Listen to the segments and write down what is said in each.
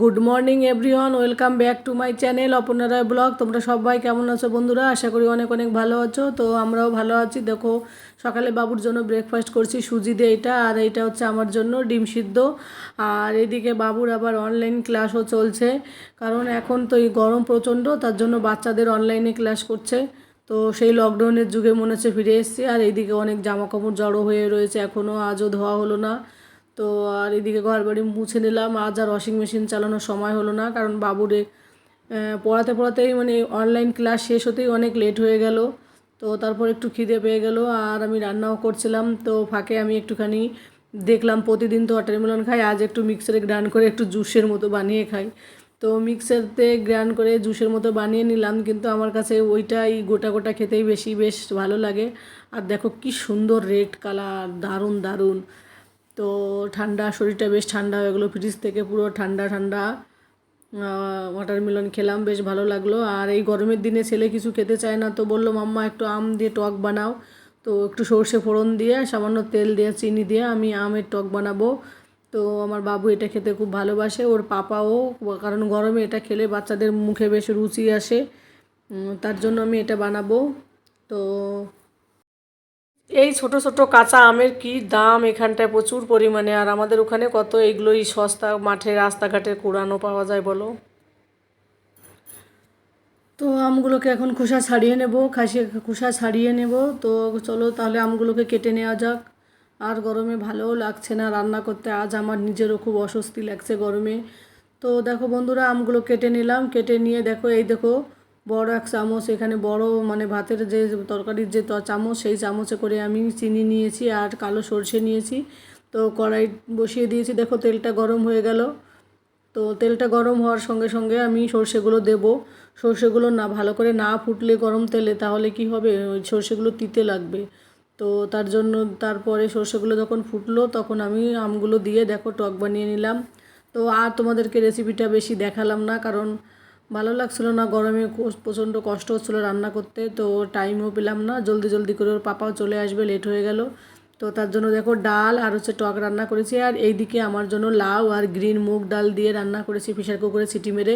Good morning everyone welcome back to my channel Aparna blog তোমরা সবাই কেমন আছো বন্ধুরা? আশা করি অনেক অনেক ভালো আছো। তো আমরাও ভালো আছি। দেখো, সকালে বাবুর জন্য ব্রেকফাস্ট করছি, সুজি দিয়ে এটা, আর এইটা হচ্ছে আমার জন্য ডিম সিদ্ধ। আর এদিকে বাবুর আবার অনলাইন ক্লাসও চলছে। কারণ এখন তো এই গরম প্রচণ্ড, তার জন্য বাচ্চাদের অনলাইনে ক্লাস করছে। তো সেই লকডাউনের যুগে মনে হচ্ছে ফিরে এসেছি। আর এইদিকে অনেক জামা কাপড় জড়ো হয়ে রয়েছে এখনও আজও ধোয়া হলো না। তো আর এদিকে ঘর বাড়ি মুছে নিলাম। আজ আর ওয়াশিং মেশিন চালানোর সময় হলো না, কারণ বাবুরে পড়াতে পড়াতেই মানে অনলাইন ক্লাস শেষ হতেই অনেক লেট হয়ে গেল। তো তারপর একটু খিদে পেয়ে গেল, আর আমি রান্নাও করছিলাম। তো ফাঁকে আমি একটুখানি দেখলাম, প্রতিদিন তো ওয়াটারমেলন খাই, আজ একটু মিক্সারে গ্রান করে একটু জুসের মতো বানিয়ে খাই। তো মিক্সারতে গ্র্যান্ড করে জুসের মতো বানিয়ে নিলাম, কিন্তু আমার কাছে ওইটাই গোটা গোটা খেতেই বেশি বেশ ভালো লাগে। আর দেখো কি সুন্দর রেড কালার, দারুণ দারুণ। তো ঠান্ডা, শরীরটা বেশ ঠান্ডা হয়ে গেলো, ফ্রিজ থেকে পুরো ঠান্ডা ঠান্ডা ওয়াটারমেলন খেলাম, বেশ ভালো লাগল। আর এই গরমের দিনে ছেলে কিছু খেতে চায় না, তো বলল, মাম্মা, একটু আম দিয়ে টক বানাও। তো একটু সর্ষে ফোড়ন দিয়ে, সামান্য তেল দিয়ে, চিনি দিয়ে আমি আমের টক বানাবো। তো আমার বাবু এটা খেতে খুব ভালোবাসে, ওর পাপাও, কারণ গরমে এটা খেলে বাচ্চাদের মুখে বেশ রুচি আসে। তার জন্য আমি এটা বানাবো। তো এই ছোট ছোট কাঁচা আমের কি দাম এখানটায় প্রচুর পরিমাণে, আর আমাদের ওখানে কত এগুলোই সস্তা মাঠে রাস্তাঘাটে কুড়ানো পাওয়া যায় বলো? তো আমগুলোকে এখন খোসা ছাড়িয়ে নেব, খাসি খোসা ছাড়িয়ে নেব। তো চলো তাহলে আমগুলোকে কেটে নেওয়া যাক। আর গরমে ভালোও লাগছে না, রান্না করতে আজ আমার নিজেরও খুব অস্বস্তি লাগছে গরমে। তো দেখো বন্ধুরা, আমগুলো কেটে নিলাম, কেটে নিয়ে দেখো, এই দেখো বড় এক চামচ, এখানে বড় মানে ভাতের যে তরকারির যে চামচ, সেই চামচে করে আমি চিনি নিয়েছি আর কালো সর্ষে নিয়েছি। তো কড়াই বসিয়ে দিয়েছি, দেখো তেলটা গরম হয়ে গেল। তো তেলটা গরম হওয়ার সঙ্গে সঙ্গে আমি সর্ষেগুলো দেব। সর্ষেগুলো না ভালো করে না ফুটলে গরম তেলে, তাহলে কি হবে? ওই সর্ষেগুলো তিতে লাগবে। তো তার জন্য তারপরে সর্ষেগুলো যখন ফুটলো, তখন আমি আমগুলো দিয়ে দেখো টক বানিয়ে নিলাম। তো আর তোমাদেরকে রেসিপিটা বেশি দেখালাম না, কারণ ভালো লাগছিল না, গরমে প্রচণ্ড কষ্ট হচ্ছিল রান্না করতে, তো টাইমও পেলাম না। জলদি জলদি করে ওর পাপাও চলে আসবে লেট হয়ে গেল। তো তার জন্য দেখো ডাল আর হচ্ছে টক রান্না করেছি, আর এইদিকে আমার জন্য লাউ আর গ্রিন মুগ ডাল দিয়ে রান্না করেছি প্রেশার কুকারে সিটি মেরে।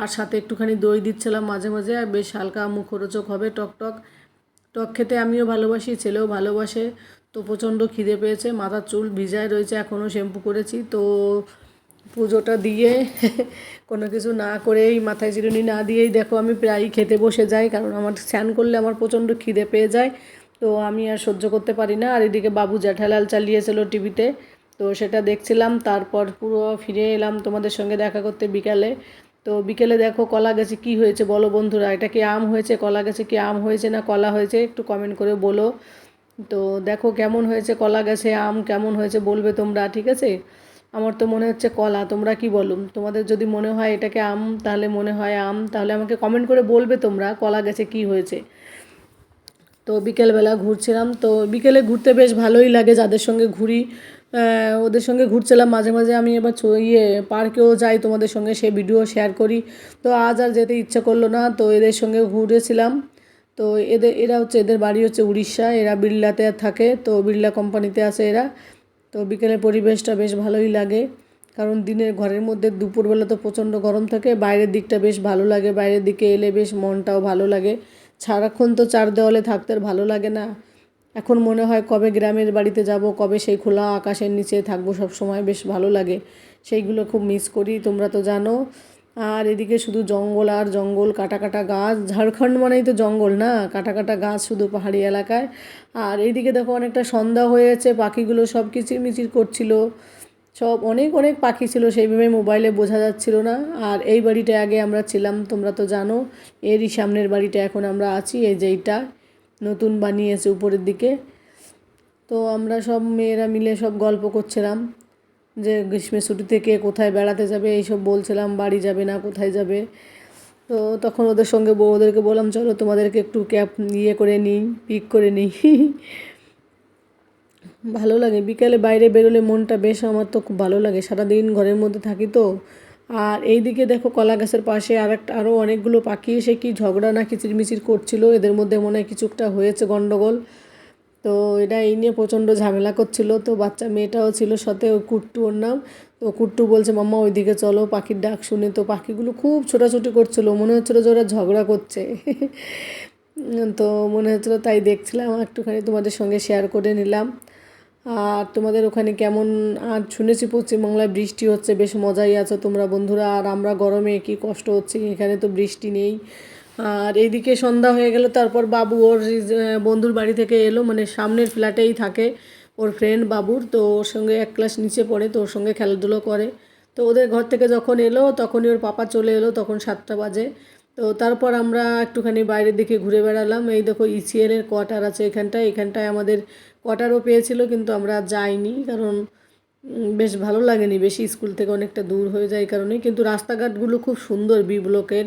আর সাথে একটুখানি দই দিচ্ছিলাম মাঝে মাঝে, আর বেশ হালকা মুখরোচক হবে টক টক। টক খেতে আমিও ভালোবাসি, ছেলেও ভালোবাসে। তো প্রচণ্ড খিদে পেয়েছে, মাথার চুল ভিজায় রয়েছে, এখনও শ্যাম্পু করেছি। তো পুজোটা দিয়ে কোনো কিছু না করেই মাথায় চিরুনি না দিয়েই দেখো আমি প্রায়ই খেতে বসে যাই, কারণ আমার স্নান করলে আমার প্রচণ্ড খিদে পেয়ে যায়। তো আমি আর সহ্য করতে পারি না। আর এদিকে বাবু জ্যাঠালাল চালিয়েছিল টিভিতে, তো সেটা দেখছিলাম। তারপর পুরো ফিরে এলাম তোমাদের সঙ্গে দেখা করতে বিকালে। তো বিকেলে দেখো কলা গাছে কি হয়েছে বলো বন্ধুরা, এটা কি আম হয়েছে, কলা গাছে কি আম হয়েছে না কলা হয়েছে একটু কমেন্ট করে বলো। তো দেখো কেমন হয়েছে কলা গাছে আম, কেমন হয়েছে বলবে তোমরা, ঠিক আছে? আমার তো মনে হচ্ছে কলা, তোমরা কি বলো? তোমাদের যদি মনে হয় এটাকে আম, তাহলে মনে হয় আম, তাহলে আমাকে কমেন্ট করে বলবে তোমরা কলা গাছে কি হয়েছে। তো বিকেলবেলা ঘুরছিলাম, তো বিকেলে ঘুরতে বেশ ভালোই লাগে যাদের সঙ্গে ঘুরি। ওদের সঙ্গে ঘুরছিলাম। মাঝে মাঝে আমি এবার ইয়ে পার্কেও যাই তোমাদের সঙ্গে, সে ভিডিও শেয়ার করি। তো আজ আর যেতে ইচ্ছা করল না, তো এদের সঙ্গে ঘুরেছিলাম। তো এদের, এরা হচ্ছে, এদের বাড়ি হচ্ছে উড়িষ্যা, এরা বিড়লাতে থাকে, তো বিড়লা কোম্পানিতে আছে এরা। তো বিকেলে পরিবেশটা বেশ ভালোই লাগে, কারণ দিনের ঘরের মধ্যে দুপুরবেলা তো প্রচণ্ড গরম থাকে, বাইরের দিকটা বেশ ভালো লাগে, বাইরের দিকে এলে বেশ মনটাও ভালো লাগে। সারাক্ষণ তো চার দেওয়ালে থাকতে আর ভালো লাগে না। এখন মনে হয় কবে গ্রামের বাড়িতে যাব, কবে সেই খোলা আকাশের নিচে থাকব সব সময় বেশ ভালো লাগে। সেইগুলো খুব মিস করি, তোমরা তো জানো। আর এদিকে শুধু জঙ্গল আর জঙ্গল, কাটা কাটা গাছ। ঝাড়খণ্ড মানেই তো জঙ্গল না? কাটা কাটা গাছ শুধু পাহাড়ি এলাকায়। আর এইদিকে দেখো অনেকটা সন্ধ্যা হয়ে হয়েছে, পাখিগুলো সব কিচিরমিচির করছিল। সব অনেক অনেক পাখি ছিল সেইভাবে মোবাইলে বোঝা যাচ্ছিল না। আর এই বাড়িটা আগে আমরা ছিলাম, তোমরা তো জানো। এরই সামনের বাড়িটা এখন আমরা আছি, এই যে এইটা নতুন বানিয়েছে উপরের দিকে। তো আমরা সব মেয়েরা মিলে সব গল্প করছিলাম যে গ্রীষ্মের ছুটিতে কে কোথায় বেড়াতে যাবে, এইসব বলছিলাম, বাড়ি যাবে না, কোথায় যাবে। তো তখন ওদের সঙ্গে বউ ওদেরকে বললাম, চলো তোমাদেরকে একটু ক্যাব ইয়ে করে নিই, পিক করে নিই। ভালো লাগে। বিকালে বাইরে বেরোলে মনটা বেশ, আমার তো খুব ভালো লাগে। সারাদিন ঘরের মধ্যে থাকি তো আর এইদিকে দেখো কলা গাছের পাশে আর একটা আরও অনেকগুলো পাখি এসে কি ঝগড়া না কিচিরমিচির করছিল। এদের মধ্যে মনে হয় কিছু একটা হয়েছে গণ্ডগোল তো এটা এই নিয়ে প্রচণ্ড ঝামেলা করছিল। তো বাচ্চা মেয়েটাও ছিল সাথে, ওই কুট্টু ওর নাম। তো কুট্টু বলছে, মাম্মা, ওইদিকে চলো, পাখির ডাক শুনে। তো পাখিগুলো খুব ছোটাছুটি করছিল। মনে হচ্ছিল যে ওরা ঝগড়া করছে। তো মনে হচ্ছিল তাই দেখছিলাম। একটুখানি তোমাদের সঙ্গে শেয়ার করে নিলাম। আর তোমাদের ওখানে কেমন? আর শুনেছি পশ্চিমবাংলায় বৃষ্টি হচ্ছে, বেশ মজাই আছো তোমরা বন্ধুরা। আর আমরা গরমে কি কষ্ট হচ্ছে, এখানে তো বৃষ্টি নেই। আর এইদিকে সন্ধ্যা হয়ে গেল, তারপর বাবু ওর বন্ধুর বাড়ি থেকে এলো মানে সামনের ফ্ল্যাটেই থাকে ওর ফ্রেন্ড বাবুর। তো ওর সঙ্গে এক ক্লাস নিচে পড়ে, তো ওর সঙ্গে খেলাধুলো করে। তো ওদের ঘর থেকে যখন এলো, তখনই ওর পাপা চলে এলো, তখন সাতটা বাজে। তো তারপর আমরা একটুখানি বাইরের দিকে ঘুরে বেড়ালাম। এই দেখো ইসিএল এর কোয়ার্টার আছে এখানটায়। এখানটায় আমাদের কোয়ার্টারও পেয়েছিল, কিন্তু আমরা যাইনি কারণ বেশ ভালো লাগেনি। বেশি স্কুল থেকে অনেকটা দূর হয়ে যায় কারণে কিন্তু রাস্তাঘাটগুলো খুব সুন্দর, বি ব্লকের।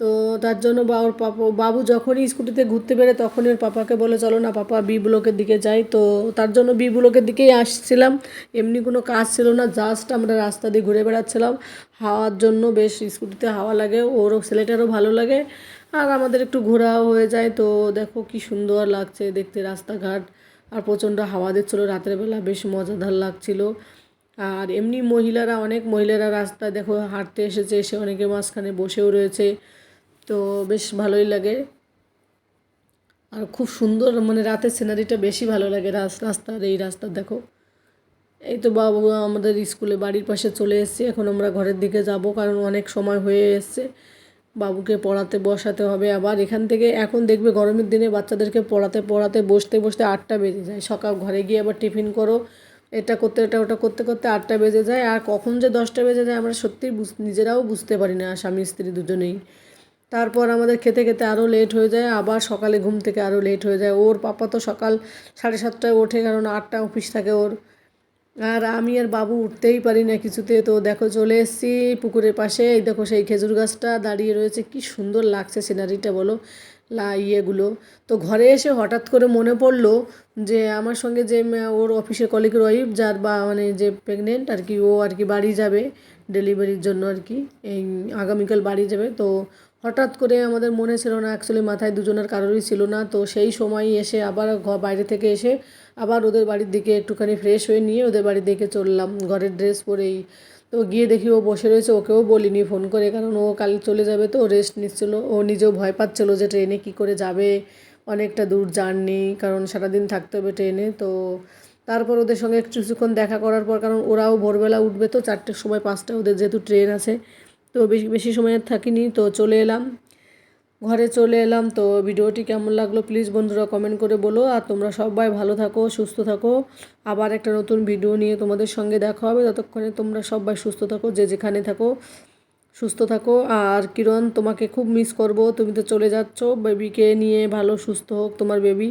তো তার জন্য বা ওর পাপা বাবু যখনই স্কুটিতে ঘুরতে বেরে তখনই ওর পাপাকে বলে, চলো না পাপা, বি ব্লকের দিকে যাই। তো তার জন্য বি ব্লকের দিকেই আসছিলাম। এমনি কোনো কাজ ছিল না জাস্ট আমরা রাস্তা দিয়ে ঘুরে বেড়াচ্ছিলাম। হাওয়ার জন্য বেশ স্কুটিতে হাওয়া লাগে, ওরও ছেলেটারও ভালো লাগে। আর আমাদের একটু ঘোরাও হয়ে যায়। তো দেখো কি সুন্দর লাগছে দেখতে রাস্তাঘাট। আর প্রচণ্ড হাওয়া দিচ্ছিল, রাতের বেলা বেশ মজাদার লাগছিল। আর এমনি মহিলারা, অনেক মহিলারা রাস্তা দেখো হাঁটতে এসেছে, এসে অনেকে মাঝখানে বসেও রয়েছে। তো বেশ ভালোই লাগে। আর খুব সুন্দর মানে রাতের সিনারিটা বেশি ভালো লাগে রাস- রাস্তার, এই রাস্তা দেখো। এই তো বাবু আমাদের স্কুলে বাড়ির পাশে চলে এসেছে, এখন আমরা ঘরের দিকে যাব কারণ অনেক সময় হয়ে এসছে। বাবুকে পড়াতে বসাতে হবে আবার এখান থেকে এখন দেখবে গরমের দিনে বাচ্চাদেরকে পড়াতে পড়াতে, বসতে বসতে আটটা বেজে যায়। সকাল ঘরে গিয়ে আবার টিফিন করো, এটা করতে, এটা, ওটা করতে করতে আটটা বেজে যায়। আর কখন যে দশটা বেজে যায় আমরা সত্যিই নিজেরাও বুঝতে পারি না, স্বামী, স্ত্রী দুজনেই। তারপর আমাদের খেতে খেতে আরও লেট হয়ে যায়, আবার সকালে ঘুম থেকে আরও লেট হয়ে যায়। ওর পাপা তো সকাল সাড়ে সাতটায় ওঠে, কারণ আটটা অফিস থাকে ওর। আর আমি আর বাবু উঠতেই পারি না কিছুতে। তো দেখো চলে এসেছি পুকুরের পাশে, এই দেখো সেই খেজুর গাছটা দাঁড়িয়ে রয়েছে। কি সুন্দর লাগছে সিনারিটা বলো? লা, ইয়েগুলো। তো ঘরে এসে হঠাৎ করে মনে পড়ল যে, আমার সঙ্গে যে ওর অফিসে কলিগের ওয়াইফ যার বা মানে যে প্রেগনেন্ট আর কি, ও আর কি বাড়ি যাবে ডেলিভারির জন্য আর কি। এই, আগামীকাল বাড়ি যাবে। তো হঠাৎ করে আমাদের মনে ছিল না অ্যাকচুয়ালি মাথায় দুজনের কারোরই ছিল না। তো সেই সময় এসে আবার বাইরে থেকে এসে আবার ওদের বাড়ির দিকে একটুখানি ফ্রেশ হয়ে নিয়ে ওদের বাড়ির দিকে চললাম। ঘরের ড্রেস পরেই। তো গিয়ে দেখি ও বসে রয়েছে, ওকেও বলিনি ফোন করে। কারণ ও কাল চলে যাবে তো রেস্ট নিচ্ছিল। ও নিজেও ভয় পাচ্ছিল যে ট্রেনে কী করে যাবে। অনেকটা দূর জার্নি, কারণ সারাদিন থাকতে হবে ট্রেনে। তো তারপর ওদের সঙ্গে কিছুক্ষণ দেখা করার পর, কারণ ওরাও ভোরবেলা উঠবে তো, চারটের সময় পাঁচটা ওদের যেহেতু ট্রেন আছে তো বেশি বেশি সময় থাকিনি, তো চলে এলাম। ঘরে চলে এলাম, তো ভিডিওটি কেমন লাগল প্লিজ বন্ধুরা কমেন্ট করে বলো। আর তোমরা সবাই ভালো থাকো, সুস্থ থাকো। আবার একটা নতুন ভিডিও নিয়ে তোমাদের সঙ্গে দেখা হবে। ততক্ষণে তোমরা সবাই সুস্থ থাকো, যে যেখানে থাকো, সুস্থ থাকো। আর কিরণ, তোমাকে খুব মিস করব। তুমি তো চলে যাচ্ছ বেবিকে নিয়ে ভালো, সুস্থ হোক তোমার বেবি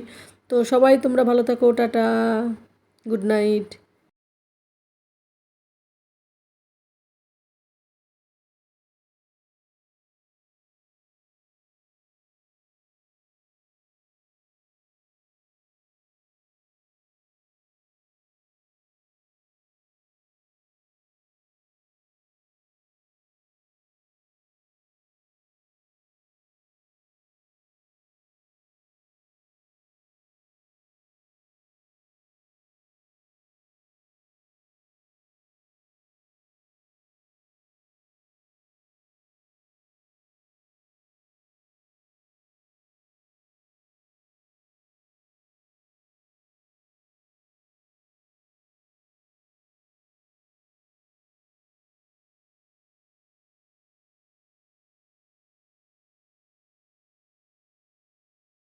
তো সবাই তোমরা ভালো থাকো, টাটা। Good night